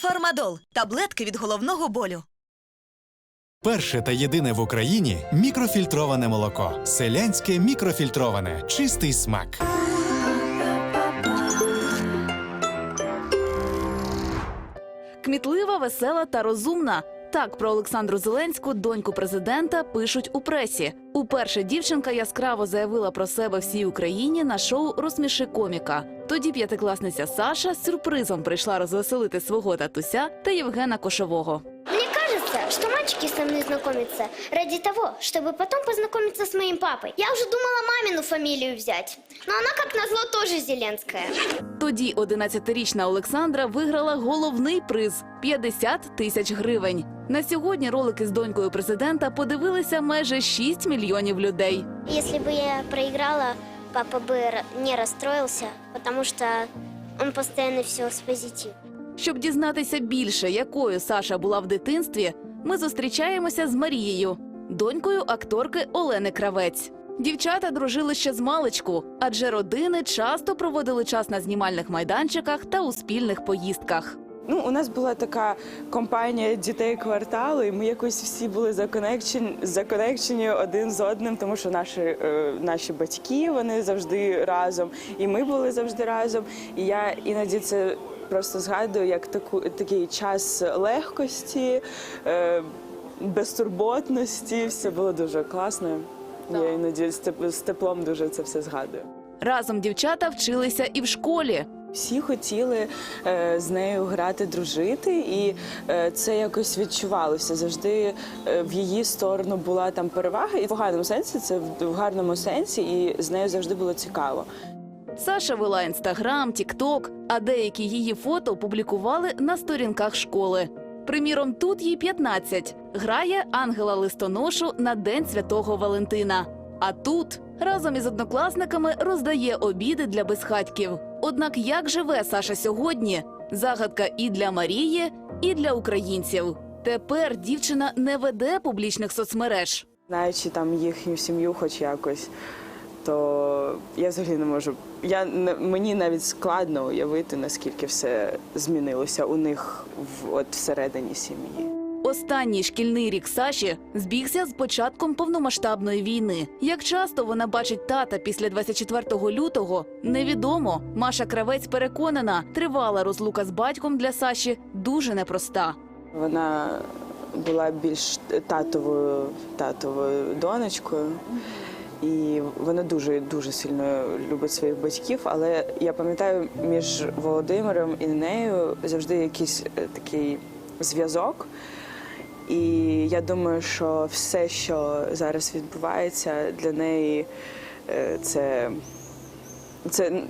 Фармадол таблетки від головного болю. Перше та єдине в Україні мікрофільтроване молоко. Селянське мікрофільтроване. Чистий смак. Кмітлива, весела та розумна. Так про Олександру Зеленську, доньку президента, пишуть у пресі. Уперше дівчинка яскраво заявила про себе всій Україні на шоу Розсміши коміка. Тоді п'ятикласниця Саша з сюрпризом прийшла розвеселити свого татуся та Євгена Кошового Мне кажется, что мальчики со мной знакомятся ради того, чтобы потом познакомиться с моим папой. Я уже думала мамину фамилию взять, но она, как назло, тоже Зеленская. Тоді 11-річна Олександра виграла головний приз 50 тисяч гривень. На сьогодні ролики з донькою президента подивилися майже 6 мільйонів людей. Если бы я проиграла, папа бы р- не расстроился, потому что он постоянно все с позитив. Щоб дізнатися більше, якою Саша була в дитинстві, ми зустрічаємося з Марією, донькою акторки Олени Кравець. Дівчата дружили ще з маличку, адже родини часто проводили час на знімальних майданчиках та у спільних поїздках. Ну, у нас була така компанія дітей кварталу, і ми якось всі були законекчені, один з одним, тому що наші, е, наші батьки вони завжди разом, і ми були завжди разом. І я іноді це просто згадую як таку, такий час легкості, е, безтурботності. Все було дуже класно. Я іноді з з теплом дуже це все згадую. Разом дівчата вчилися і в школі. Всі хотіли е, з нею грати, дружити, і е, це якось відчувалося. Завжди е, в її сторону була там перевага, і в поганому сенсі це в, в гарному сенсі, і з нею завжди було цікаво. Саша вела інстаграм, тікток, а деякі її фото публікували на сторінках школи. Приміром, тут їй 15. Грає ангела листоношу на День Святого Валентина. А тут разом із однокласниками роздає обіди для безхатьків. Однак як живе Саша сьогодні? Загадка і для Марії, і для українців. Тепер дівчина не веде публічних соцмереж. Знаючи там їхню сім'ю, хоч якось, то я взагалі не можу. Я не- мені навіть складно уявити, наскільки все змінилося у них в от всередині сім'ї. Останній шкільний рік Саші збігся з початком повномасштабної війни. Як часто вона бачить тата після 24 лютого, невідомо. Маша Кравець переконана, тривала розлука з батьком для Саші дуже непроста. Вона була більш татовою татовою донечкою, і вона дуже дуже сильно любить своїх батьків. Але я пам'ятаю, між Володимиром і нею завжди якийсь е, такий зв'язок. І я думаю, що все, що зараз відбувається для неї, е, це, це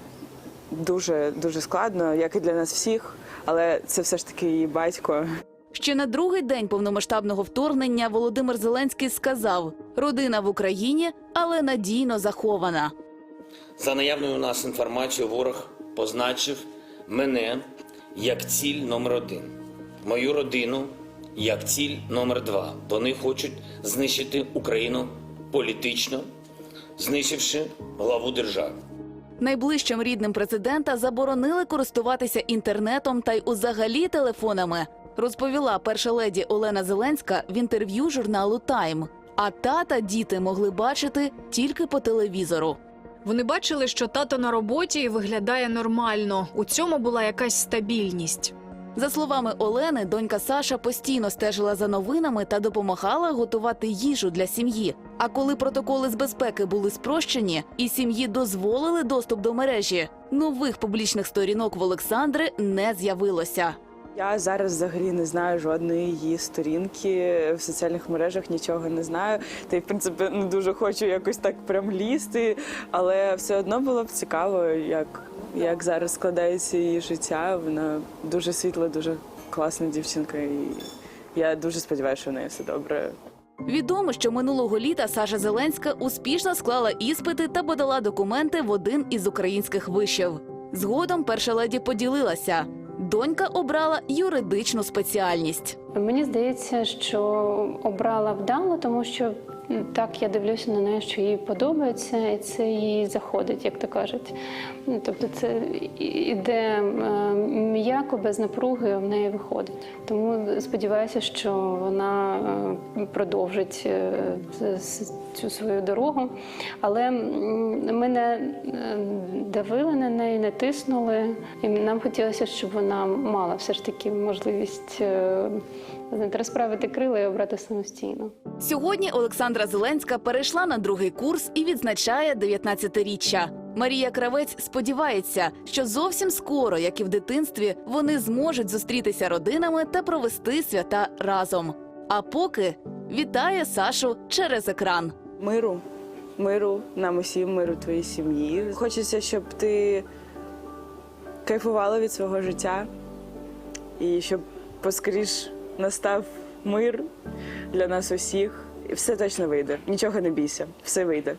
дуже дуже складно, як і для нас всіх. Але це все ж таки її батько. Ще на другий день повномасштабного вторгнення Володимир Зеленський сказав: родина в Україні, але надійно захована. За наявною у нас інформацією, ворог позначив мене як ціль номер один, мою родину як ціль номер два. Вони хочуть знищити Україну політично, знищивши главу держави. Найближчим рідним президента заборонили користуватися інтернетом та й узагалі телефонами, розповіла перша леді Олена Зеленська в інтерв'ю журналу Тайм. А тата діти могли бачити тільки по телевізору. Вони бачили, що тато на роботі і виглядає нормально. У цьому була якась стабільність. За словами Олени, донька Саша постійно стежила за новинами та допомагала готувати їжу для сім'ї. А коли протоколи з безпеки були спрощені і сім'ї дозволили доступ до мережі, нових публічних сторінок в Олександри не з'явилося. Я зараз взагалі не знаю жодної її сторінки в соціальних мережах, нічого не знаю. Та й в принципі не дуже хочу якось так прям лізти, але все одно було б цікаво, як, як зараз складається її життя. Вона дуже світла, дуже класна дівчинка, і я дуже сподіваюся, що в неї все добре. Відомо, що минулого літа Саша Зеленська успішно склала іспити та подала документи в один із українських вишів. Згодом перша леді поділилася. Донька обрала юридичну спеціальність. Мені здається, що обрала вдало, тому що так я дивлюся на неї, що їй подобається, і це їй заходить, як то кажуть. Ну, Тобто це іде е, м'яко, без напруги в неї виходить. Тому сподіваюся, що вона е, продовжить е, цю свою дорогу. Але ми не е, давили на неї, не тиснули. І нам хотілося, щоб вона мала все ж таки можливість е, розправити крила і обрати самостійно. Сьогодні Олександра Зеленська перейшла на другий курс і відзначає 19-річчя. Марія Кравець сподівається, що зовсім скоро, як і в дитинстві, вони зможуть зустрітися родинами та провести свята разом. А поки вітає Сашу через екран. Миру, миру нам усім, миру твоїй сім'ї. Хочеться, щоб ти кайфувала від свого життя і щоб поскоріш настав мир для нас усіх. Все точно вийде. Нічого не бійся, все вийде.